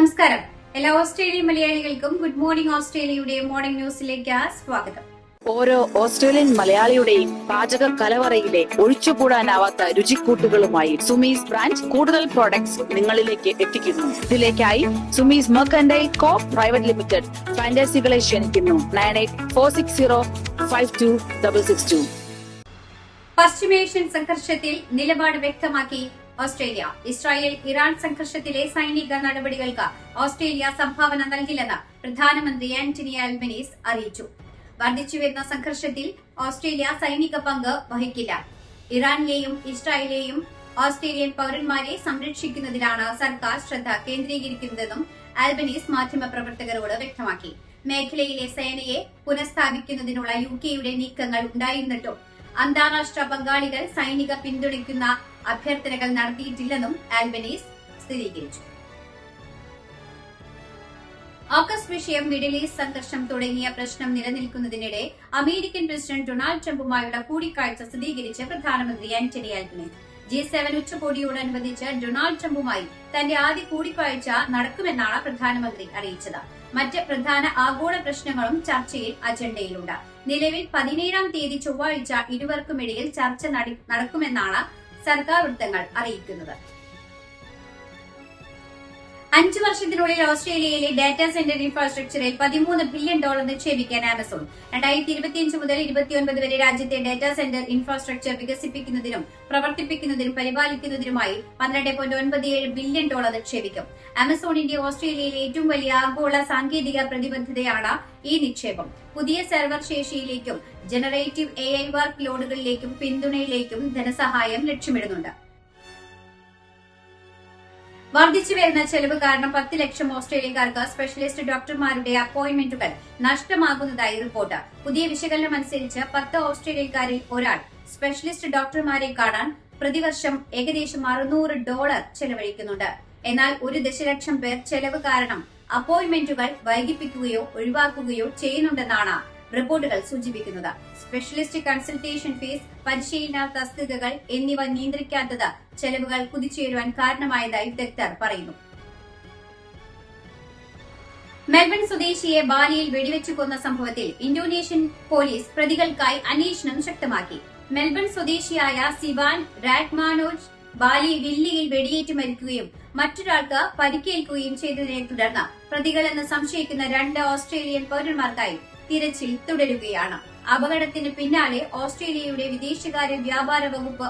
നമസ്കാരം. എല്ലാ ഓസ്ട്രേലിയൻ മലയാളികൾക്കും ഗുഡ് മോർണിംഗ് ഓസ്ട്രേലിയയുടെ മോർണിംഗ് ന്യൂസിലേക്ക് സ്വാഗതം. ഓരോ ഓസ്ട്രേലിയൻ മലയാളിയുടെയും പാചക കലവറയിലെ ഒഴിച്ചുകൂടാനാവാത്ത രുചിക്കൂട്ടുകളുമായി സുമീസ് ബ്രാൻഡ് കൂടുതൽ പ്രോഡക്ട്സ് നിങ്ങളിലേക്ക് എത്തിക്കുന്നു. ഇതിലേക്കായി Sumees mercantile co private limited ഫ്രാഞ്ചൈസികളെ ക്ഷണിക്കുന്നു. Nine eight four six zero five two double six two. പശ്ചിമേഷ്യൻ സംഘർഷത്തിൽ നിലപാട് വ്യക്തമാക്കി ഓസ്ട്രേലിയ. ഇസ്രായേൽ ഇറാൻ സംഘർഷത്തിലെ സൈനിക നടപടികൾക്ക് ഓസ്ട്രേലിയ സംഭാവന നൽകില്ലെന്ന് പ്രധാനമന്ത്രി ആന്റണി അൽബനീസ് അറിയിച്ചു. വർദ്ധിച്ചുവരുന്ന സംഘർഷത്തിൽ ഓസ്ട്രേലിയ സൈനിക പങ്ക് വഹിക്കില്ല. ഇറാനിലെയും ഇസ്രായേലിലെയും ഓസ്ട്രേലിയൻ പൌരന്മാരെ സംരക്ഷിക്കുന്നതിലാണ് സർക്കാർ ശ്രദ്ധ കേന്ദ്രീകരിക്കുന്നതെന്നും ആൽബനീസ് മാധ്യമപ്രവർത്തകരോട് വ്യക്തമാക്കി. മേഖലയിലെ സേനയെ പുനഃസ്ഥാപിക്കുന്നതിനുള്ള യു കെയുടെ നീക്കങ്ങൾ ഉണ്ടായിരുന്നിട്ടും അന്താരാഷ്ട്ര പങ്കാളികൾ സൈനിക പിന്തുണയ്ക്കുന്ന അഭ്യർത്ഥനകൾ നടത്തിയിട്ടില്ലെന്നും ആൽബനീസ് സ്ഥിരീകരിച്ചു. ഓഗസ്റ്റ് വിഷയം മിഡിൽ ഈസ്റ്റ് സംഘർഷം തുടങ്ങിയ പ്രശ്നം നിലനിൽക്കുന്നതിനിടെ അമേരിക്കൻ പ്രസിഡന്റ് ഡൊണാൾഡ് ട്രംപുമായുള്ള കൂടിക്കാഴ്ച സ്ഥിരീകരിച്ച് പ്രധാനമന്ത്രി ആന്റണി ആൽബനീസ്. ജി സെവൻ ഉച്ചകോടിയോടനുബന്ധിച്ച് ഡൊണാൾഡ് ട്രംപുമായി തന്റെ ആദ്യ കൂടിക്കാഴ്ച നടക്കുമെന്നാണ് പ്രധാനമന്ത്രി അറിയിച്ചത്. മറ്റ് പ്രധാന ആഗോള പ്രശ്നങ്ങളും ചർച്ചയിൽ അജണ്ടയിലുണ്ട്. നിലവിൽ പതിനേഴാം തീയതി ചൊവ്വാഴ്ച ഇരുവർക്കുമിടയിൽ ചർച്ച നടക്കുമെന്നാണ് സർക്കാർ വൃത്തങ്ങൾ അറിയിക്കുന്നത് അഞ്ചു വർഷത്തിനുള്ളിൽ ഓസ്ട്രേലിയയിലെ ഡാറ്റാ സെന്റർ ഇൻഫ്രാസ്ട്രക്ചറിൽ പതിമൂന്ന് ബില്യൺ ഡോളർ നിക്ഷേപിക്കാൻ ആമസോൺ. രണ്ടായിരത്തി ഇരുപത്തിയഞ്ച് മുതൽ ഇരുപത്തിയൊൻപത് വരെ രാജ്യത്തെ ഡാറ്റാ സെന്റർ ഇൻഫ്രാസ്ട്രക്ചർ വികസിപ്പിക്കുന്നതിനും പ്രവർത്തിപ്പിക്കുന്നതിനും പരിപാലിക്കുന്നതിനുമായി പന്ത്രണ്ട് പോയിന്റ് ഒൻപത് ഏഴ് ബില്യൺ ഡോളർ നിക്ഷേപിക്കും. ആമസോണിന്റെ ഓസ്ട്രേലിയയിലെ ഏറ്റവും വലിയ ആഗോള സാങ്കേതിക പ്രതിബദ്ധതയാണ് ഈ നിക്ഷേപം. പുതിയ സെർവർ ശേഷിയിലേക്കും ജനറേറ്റീവ് എ ഐ വർക്ക് ലോഡുകളിലേക്കും പിന്തുണയിലേക്കും ധനസഹായം ലക്ഷ്യമിടുന്നുണ്ട്. വർദ്ധിച്ചു വരുന്ന ചെലവ് കാരണം പത്ത് ലക്ഷം ഓസ്ട്രേലിയക്കാർക്ക് സ്പെഷ്യലിസ്റ്റ് ഡോക്ടർമാരുടെ അപ്പോയിന്റ്മെന്റുകൾ നഷ്ടമാകുന്നതായി റിപ്പോർട്ട്. പുതിയ വിശകലനം അനുസരിച്ച് പത്ത് ഓസ്ട്രേലിയക്കാരിൽ ഒരാൾ സ്പെഷ്യലിസ്റ്റ് ഡോക്ടർമാരെ കാണാൻ പ്രതിവർഷം ഏകദേശം അറുന്നൂറ് ഡോളർ ചെലവഴിക്കുന്നുണ്ട്. എന്നാൽ ഒരു ദശലക്ഷം പേർ ചെലവ് കാരണം അപ്പോയിന്റ്മെന്റുകൾ വൈകിപ്പിക്കുകയോ ഒഴിവാക്കുകയോ ചെയ്യുന്നുണ്ടെന്നാണ് റിപ്പോർട്ടുകൾ സൂചിപ്പിക്കുന്നത്. സ്പെഷ്യലിസ്റ്റ് കൺസൾട്ടേഷൻ ഫീസ് പരിശീലന തസ്തികകൾ എന്നിവ നിയന്ത്രിക്കാത്തത് ചെലവുകൾ കുതിച്ചുയരുവാൻ കാരണമായതായി വിദഗ്ധർ പറയുന്നു. മെൽബൺ സ്വദേശിയെ ബാലിയിൽ വെടിവെച്ചു കൊന്ന സംഭവത്തിൽ ഇന്തോനേഷ്യൻ പോലീസ് പ്രതികൾക്കായി അന്വേഷണം ശക്തമാക്കി. മെൽബൺ സ്വദേശിയായ സിവാൻ റാഗ്മാനോജ് ബാലി വില്ലിയിൽ വെടിയേറ്റ് മരിക്കുകയും മറ്റൊരാൾക്ക് പരിക്കേൽക്കുകയും ചെയ്തതിനെ തുടർന്ന് പ്രതികളെന്ന് സംശയിക്കുന്ന രണ്ട് ഓസ്ട്രേലിയൻ പൌരന്മാർക്കായി തിരച്ചിൽ തുടരുകയാണ്. അപകടത്തിന് പിന്നാലെ ഓസ്ട്രേലിയയുടെ വിദേശകാര്യ വ്യാപാര വകുപ്പ്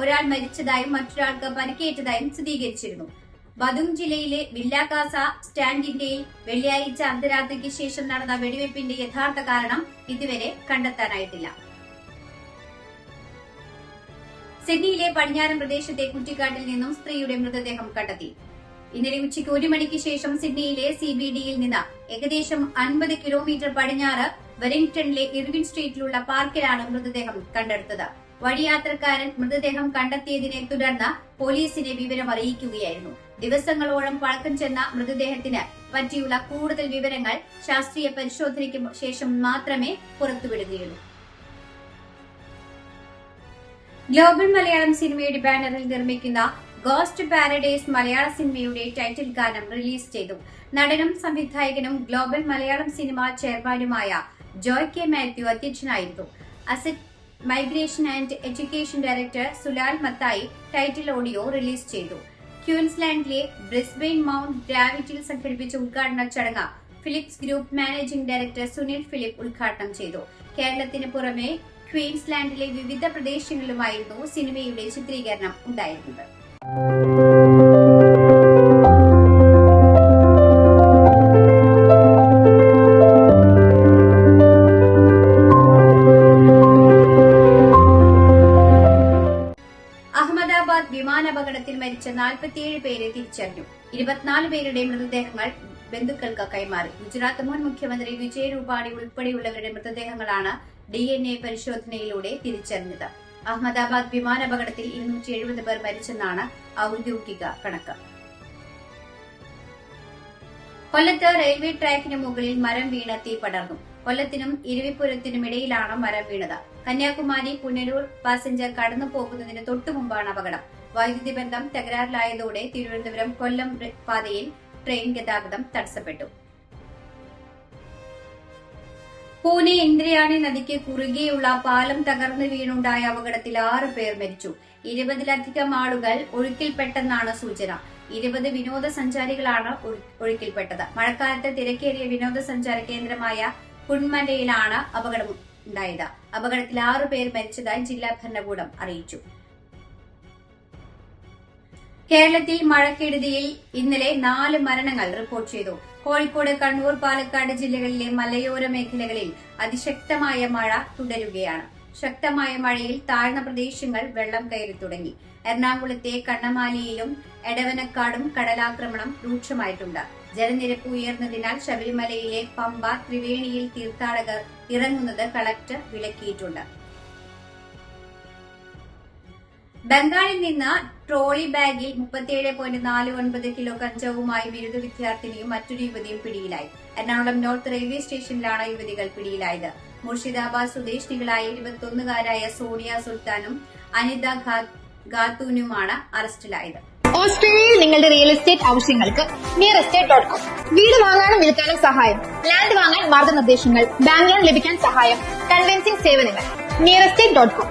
ഒരാൾ മരിച്ചതായും മറ്റൊരാൾക്ക് പരിക്കേറ്റതായും സ്ഥിരീകരിച്ചിരുന്നു. ബദുങ് ജില്ലയിലെ വില്ലാകാസ സ്റ്റാൻഡിന്റെ വെള്ളിയാഴ്ച അർദ്ധരാത്രിക്ക് ശേഷം നടന്ന വെടിവെപ്പിന്റെ യഥാർത്ഥ കാരണം ഇതുവരെ കണ്ടെത്താനായിട്ടില്ല. സിഡ്നിയിലെ പടിഞ്ഞാറൻ പ്രദേശത്തെ കുറ്റിക്കാട്ടിൽ നിന്നും സ്ത്രീയുടെ മൃതദേഹം കണ്ടെത്തി. ഇന്നലെ ഉച്ചയ്ക്ക് ഒരു മണിക്ക് ശേഷം സിഡ്നിയിലെ സി ബി ഡിയിൽ നിന്ന് ഏകദേശം അൻപത് കിലോമീറ്റർ പടിഞ്ഞാറ് വെലിംഗ്ടണിലെ ഇർവിൻ സ്ട്രീറ്റിലുള്ള പാർക്കിലാണ് മൃതദേഹം കണ്ടെടുത്തത്. വഴിയാത്രക്കാരൻ മൃതദേഹം കണ്ടെത്തിയതിനെ തുടർന്ന് പോലീസിനെ വിവരം അറിയിക്കുകയായിരുന്നു. ദിവസങ്ങളോളം പഴക്കം ചെന്ന മൃതദേഹത്തിന് പറ്റിയുള്ള കൂടുതൽ വിവരങ്ങൾ ശാസ്ത്രീയ പരിശോധനയ്ക്ക് ശേഷം മാത്രമേ പുറത്തുവിടുകയുള്ളൂ. ഗ്ലോബൽ മലയാളം സിനിമയുടെ ബാനറിൽ നിർമ്മിക്കുന്ന ഗോസ്റ്റ് പാരഡൈസ് മലയാള സിനിമയുടെ ടൈറ്റിൽ ഗാനം റിലീസ് ചെയ്തു. നടനും സംവിധായകനും ഗ്ലോബൽ മലയാളം സിനിമ ചെയർമാനുമായ ജോയ് കെ മാത്യു അധ്യക്ഷനായിരുന്നു. Asset migration and education director Sulal Mathai title audio release ചെയ്തു. ക്യൂൻസ്ലാൻഡിലെ ബ്രിസ്ബെയിൻ മൗണ്ട് ഗ്രാവിറ്റിയിൽ സംഘടിപ്പിച്ച ഉദ്ഘാടന ചടങ്ങ് Philips group managing director Sunil Philip ഉദ്ഘാടനം ചെയ്തു. കേരളത്തിന് പുറമെ ക്വീൻസ്ലാൻഡിലെ വിവിധ പ്രദേശങ്ങളിലുമായിരുന്നു സിനിമയുടെ ചിത്രീകരണം ഉണ്ടായിരുന്നത്. മരിച്ച നാൽപ്പത്തിയേഴ് പേരെ തിരിച്ചറിഞ്ഞു. ഇരുപത്തിനാല് പേരുടെ മൃതദേഹങ്ങൾ ബന്ധുക്കൾക്ക് കൈമാറി. ഗുജറാത്ത് മുൻ മുഖ്യമന്ത്രി വിജയ് രൂപാണി ഉൾപ്പെടെയുള്ളവരുടെ മൃതദേഹങ്ങളാണ് ഡി എൻ എ പരിശോധനയിലൂടെ തിരിച്ചറിഞ്ഞത്. അഹമ്മദാബാദ് വിമാനാപകടത്തിൽ ഇരുന്നൂറ്റി എഴുപത് പേർ മരിച്ചെന്നാണ് ഔദ്യോഗിക കണക്ക്. കൊല്ലത്ത് റെയിൽവേ ട്രാക്കിന് മുകളിൽ മരം വീണ് തീ പടർന്നു. കൊല്ലത്തിനും ഇരവിപുരത്തിനും ഇടയിലാണ് മരം വീണത്. കന്യാകുമാരി പുനലൂർ പാസഞ്ചർ കടന്നു പോകുന്നതിന് തൊട്ടുമുമ്പാണ് അപകടം. വൈദ്യുതി ബന്ധം തകരാറിലായതോടെ തിരുവനന്തപുരം കൊല്ലം പാതയിൽ ട്രെയിൻ ഗതാഗതം തടസ്സപ്പെട്ടു. പൂനെ ഇന്ദ്രയാണി നദിക്ക് കുറുകെയുള്ള പാലം തകർന്നു വീണുണ്ടായ അപകടത്തിൽ ആറ് പേർ മരിച്ചു. ഇരുപതിലധികം ആളുകൾ ഒഴുക്കിൽപ്പെട്ടെന്നാണ് സൂചന. ഇരുപത് വിനോദസഞ്ചാരികളാണ് ഒഴു- ഒഴുക്കിൽപ്പെട്ടത്. മഴക്കാലത്ത് തിരക്കേറിയ വിനോദസഞ്ചാര കേന്ദ്രമായ കുൺമലയിലാണ് അപകടം ഉണ്ടായത്. അപകടത്തിൽ ആറു പേർ മരിച്ചതായി ജില്ലാ ഭരണകൂടം അറിയിച്ചു. കേരളത്തിൽ മഴക്കെടുതിയിൽ ഇന്നലെ നാല് മരണങ്ങൾ റിപ്പോർട്ട് ചെയ്തു. കോഴിക്കോട് കണ്ണൂർ പാലക്കാട് ജില്ലകളിലെ മലയോര മേഖലകളിൽ അതിശക്തമായ മഴ തുടരുകയാണ്. ശക്തമായ മഴയിൽ താഴ്ന്ന പ്രദേശങ്ങൾ വെള്ളം കയറി തുടങ്ങി. എറണാകുളത്തെ കണ്ണമാലിയിലും എടവനക്കാടും കടലാക്രമണം രൂക്ഷമായിട്ടുണ്ട്. ജലനിരപ്പ് ഉയർന്നതിനാൽ ശബരിമലയിലെ പമ്പ ത്രിവേണിയിൽ തീർത്ഥാടകർ ഇറങ്ങുന്നത് കളക്ടർ വിലക്കിയിട്ടുണ്ട്. ബംഗാളിൽ നിന്ന് ട്രോളി ബാഗിൽ മുപ്പത്തിയേഴ് പോയിന്റ് നാല് ഒൻപത് കിലോ കഞ്ചാവുമായി ബിരുദ വിദ്യാർത്ഥിനിയും മറ്റൊരു യുവതിയും പിടിയിലായി. എറണാകുളം നോർത്ത് റെയിൽവേ സ്റ്റേഷനിലാണ് യുവതികൾ പിടിയിലായത്. മുർഷിദാബാദ് സ്വദേശിനികളായ ഇരുപത്തൊന്നുകാരായ സോണിയ സുൽത്താനും അനിത ഖാത്തൂനുമാണ് അറസ്റ്റിലായത്. ഓസ്ട്രേലിയയിൽ നിങ്ങളുടെ റിയൽ എസ്റ്റേറ്റ് ആവശ്യങ്ങൾക്ക് നിയർ എസ്റ്റേറ്റ് ഡോട്ട് കോം വീട് വാങ്ങാനും വിൽക്കാനും സഹായം. ലാൻഡ് വാങ്ങാൻ മാർഗനിർദ്ദേശങ്ങൾ ബാങ്ക് ലോൺ ലഭിക്കാൻ സഹായം കൺവെൻസിംഗ് സേവനങ്ങൾ നിയർ എസ്റ്റേറ്റ് ഡോട്ട് കോം